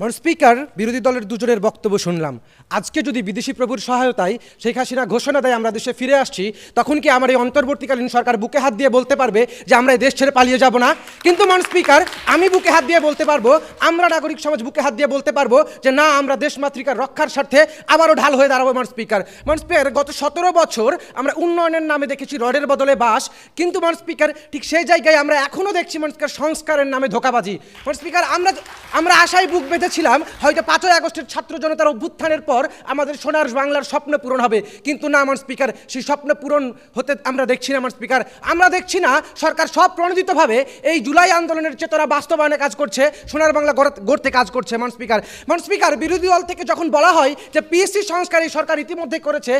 মান স্পিকার, বিরোধী দলের দুজনের বক্তব্য শুনলাম। আজকে যদি বিদেশি প্রভুর সহায়তায় শেখ হাসিনা ঘোষণা দেয় আমরা দেশে ফিরে আসছি, তখন কি আমার এই অন্তর্বর্তীকালীন সরকার বুকে হাত দিয়ে বলতে পারবে যে আমরা এই দেশ ছেড়ে পালিয়ে যাব না? কিন্তু মান স্পিকার, আমি বুকে হাত দিয়ে বলতে পারব, আমরা নাগরিক সমাজ বুকে হাত দিয়ে বলতে পারব যে না, আমরা দেশ মাতৃকার রক্ষার স্বার্থে আবারও ঢাল হয়ে দাঁড়াবো মান স্পিকার। মান স্পিকার, গত সতেরো বছর আমরা উন্নয়নের নামে দেখেছি রডের বদলে বাস, কিন্তু মান স্পিকার, ঠিক সেই জায়গায় আমরা এখনও দেখছি মান স্পিকার সংস্কারের নামে ধোকাবাজি। মান স্পিকার, আমরা আমরা আশায় বুক বেঁধেছিলাম হয়তো পাঁচই আগস্টের ছাত্র জনতার অভ্যুত্থানের পর আমাদের সোনার বাংলার স্বপ্ন পূরণ হবে। কিন্তু না, আমার স্পিকার, সেই স্বপ্ন পূরণ হতে আমরা দেখছি না, আমার স্পিকার। আমরা দেখছি না, সরকার সব প্রণোদিতভাবে এই জুলাই আন্দোলনের চেতনা বাস্তবায়নে কাজ করছে, সোনার বাংলা গড়তে কাজ করছে মান স্পিকার। মান স্পিকার, বিরোধী দল থেকে যখন বলা হয় যে পিএসসি সংস্কার এই সরকার ইতিমধ্যে করেছে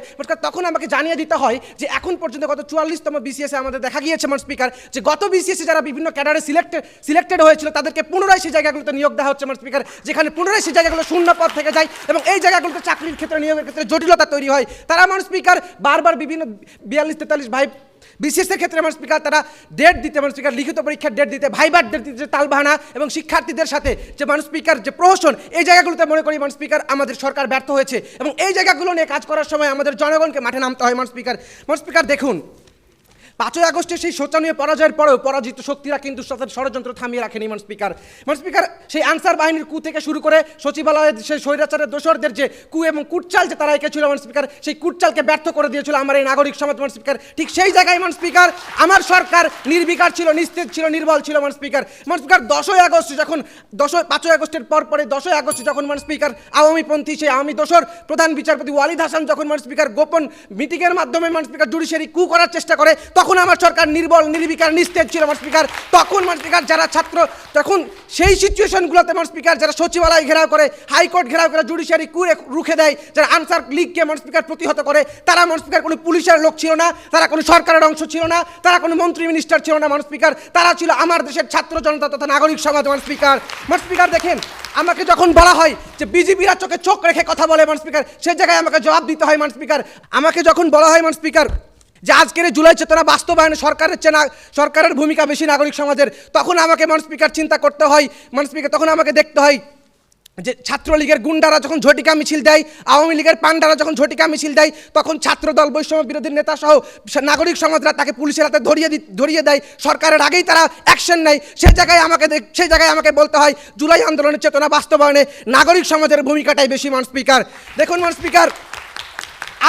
তখন আমাকে জানিয়ে দিতে হয় যে এখন পর্যন্ত গত চুয়াল্লিশতম বিসিএসে আমাদের দেখা গিয়েছে মান স্পিকার, যে গত বিসিএসে যারা বিভিন্ন ক্যাডারে সিলেক্টেড সিলেক্টেড হয়েছিল, তাদেরকে পুনরায় সেই জায়গাগুলোতে নিয়োগ দেওয়া হচ্ছে মান স্পিকার যেখানে পুনরায় সেই জায়গাগুলো শূন্য পদ থেকে যায় এবং এই জায়গাগুলোতে চাকরির ক্ষেত্রে, নিয়োগের ক্ষেত্রে জটিলতা তৈরি হয়। তারা মান স্পিকার, বারবার বিভিন্ন বিয়াল্লিশ তেতাল্লিশ ভাই বিশেষ ক্ষেত্রে আমার স্পিকার, তারা ডেট দিতে আমার স্পিকার লিখিত পরীক্ষার ডেট দিতে, ভাইবার ডেট দিতে তালবাহানা এবং শিক্ষার্থীদের সাথে যে মানুষ স্পিকার যে প্রহসন, এই জায়গাগুলোতে মনে করি মানুষ স্পিকার আমাদের সরকার ব্যর্থ হয়েছে এবং এই জায়গাগুলো নিয়ে কাজ করার সময় আমাদের জনগণকে মাঠে নামতে হয় মানুষ স্পিকার। মানুষ স্পিকার, দেখুন পাঁচই আগস্টে সেই শোচনীয় পরাজয়ের পরেও পরাজিত শক্তিরা কিন্তু তাদের ষড়যন্ত্র থামিয়ে রাখেনি মান স্পিকার। মান স্পিকার সেই আনসার বাহিনীর কু থেকে শুরু করে সচিবালয়ের সেই স্বৈরাচারের দোসরদের যে কু এবং কুটচাল যে তারা এঁকেছিল মান স্পিকার, সেই কুটচালকে ব্যর্থ করে দিয়েছিল আমার এই নাগরিক সমাজ মান স্পিকার। ঠিক সেই জায়গায় মান স্পিকার, আমার সরকার নির্বিকার ছিল নিস্তেজ ছিল, নির্বল ছিল মান স্পিকার। মান স্পিকার দশই আগস্ট যখন দশই পাঁচই আগস্টের পর পরে দশই আগস্ট যখন মান স্পিকার, আওয়ামীপন্থী সেই আওয়ামী দোসর প্রধান বিচারপতি ওয়ালিদ হাসান যখন মান স্পিকার গোপন মিটিংয়ের মাধ্যমে মান স্পিকার জুডিশিয়ারি কু করার চেষ্টা করে, তখন আমার সরকার নির্বল, নির্বিকার, নিস্তেজ ছিল আমার স্পিকার তখন মান স্পিকার যারা ছাত্র, তখন সেই সিচুয়েশনগুলোতে আমার স্পিকার যারা সচিবালয় ঘেরাও করে হাইকোর্ট ঘেরাও করে জুডিশিয়ারি কু রুখে দেয়, যারা আনসার লিগকে মান স্পিকার প্রতিহত করে, তারা মান স্পিকার কোনো পুলিশের লোক ছিল না, তারা কোনো সরকারের অংশ ছিল না, তারা কোনো মন্ত্রী মিনিস্টার ছিল না মান স্পিকার তারা ছিল আমার দেশের ছাত্র জনতা তথা নাগরিক সমাজ মান স্পিকার মান স্পিকার দেখেন, আমাকে যখন বলা হয় যে বিজেপিরা চোখে চোখ রেখে কথা বলে মান স্পিকার সেই জায়গায় আমাকে জবাব দিতে হয় মান স্পিকার আমাকে যখন বলা হয় মান স্পিকার যে আজকের জুলাই চেতনা বাস্তবায়নে সরকারের চেনা সরকারের ভূমিকা বেশি নাগরিক সমাজের, তখন আমাকে মান স্পিকার চিন্তা করতে হয় মান স্পিকার তখন আমাকে দেখতে হয় যে ছাত্রলীগের গুন্ডারা যখন ঝটিকা মিছিল দেয়, আওয়ামী লীগের পান্ডারা যখন ঝটিকা মিছিল দেয়, তখন ছাত্রদল বৈষম্য বিরোধী নেতা সহ নাগরিক সমাজরা তাকে পুলিশের হাতে ধরিয়ে দি- ধরিয়ে দেয়। সরকারের আগেই তারা অ্যাকশন নেয়। সেই জায়গায় আমাকে সেই জায়গায় আমাকে বলতে হয়, জুলাই আন্দোলনের চেতনা বাস্তবায়নে নাগরিক সমাজের ভূমিকাটাই বেশি মান স্পিকার। দেখুন মান স্পিকার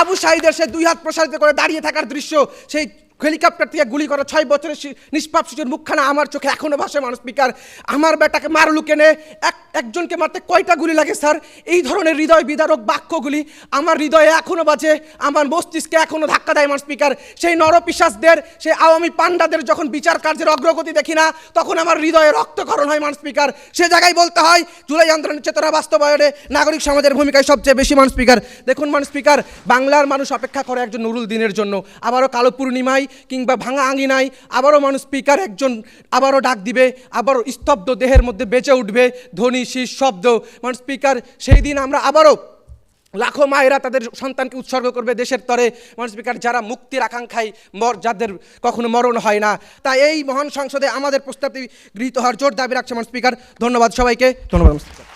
আবু সাহিদের সে দুই হাত প্রসারিত করে দাঁড়িয়ে থাকার দৃশ্য, সেই হেলিকপ্টার থেকে গুলি করা ছয় বছরের নিষ্পাপ শিশুর মুখখানা আমার চোখে এখনও ভাসে মানুষ স্পিকার আমার বেটাকে মারলু কেনে এক একজনকে মারতে কয়টা গুলি লাগে, স্যার? এই ধরনের হৃদয় বিদারক বাক্যগুলি আমার হৃদয়ে এখনও বাজে। আমার মস্তিষ্কে এখনও ধাক্কা দেয় আমার স্পিকার। সেই নরপিসাসদের সেই আওয়ামী পান্ডাদের যখন বিচার কার্যের অগ্রগতি দেখি না, তখন আমার হৃদয়ে রক্তকরণ হয় মান স্পিকার। সে জায়গায় বলতে হয়, জুলাই আন্দোলনের চেতনা বাস্তবায়নে নাগরিক সমাজের ভূমিকায় সবচেয়ে বেশি মান স্পিকার। দেখুন মান স্পিকার, বাংলার মানুষ অপেক্ষা করে একজন নুরুল দিনের জন্য। আবারও কালো পূর্ণিমায় কিংবা ভাঙা আঙিনায় আবারও মানুষ স্পিকার, একজন আবারও ডাক দিবে, আবারও স্তব্ধ দেহের মধ্যে বেঁচে উঠবে ধ্বনি শীষ শব্দ। মানে স্পিকার সেই দিন আমরা আবারও লাখো মায়েরা তাদের সন্তানকে উৎসর্গ করবে দেশের তরে। মানুষ স্পিকার যারা মুক্তির আকাঙ্ক্ষায় মর, যাদের কখনো মরণ হয় না। তাই এই মহান সংসদে আমাদের প্রস্তাবটি গৃহীত হওয়ার জোর দাবি রাখছে। মানুষ স্পিকার ধন্যবাদ সবাইকে। ধন্যবাদ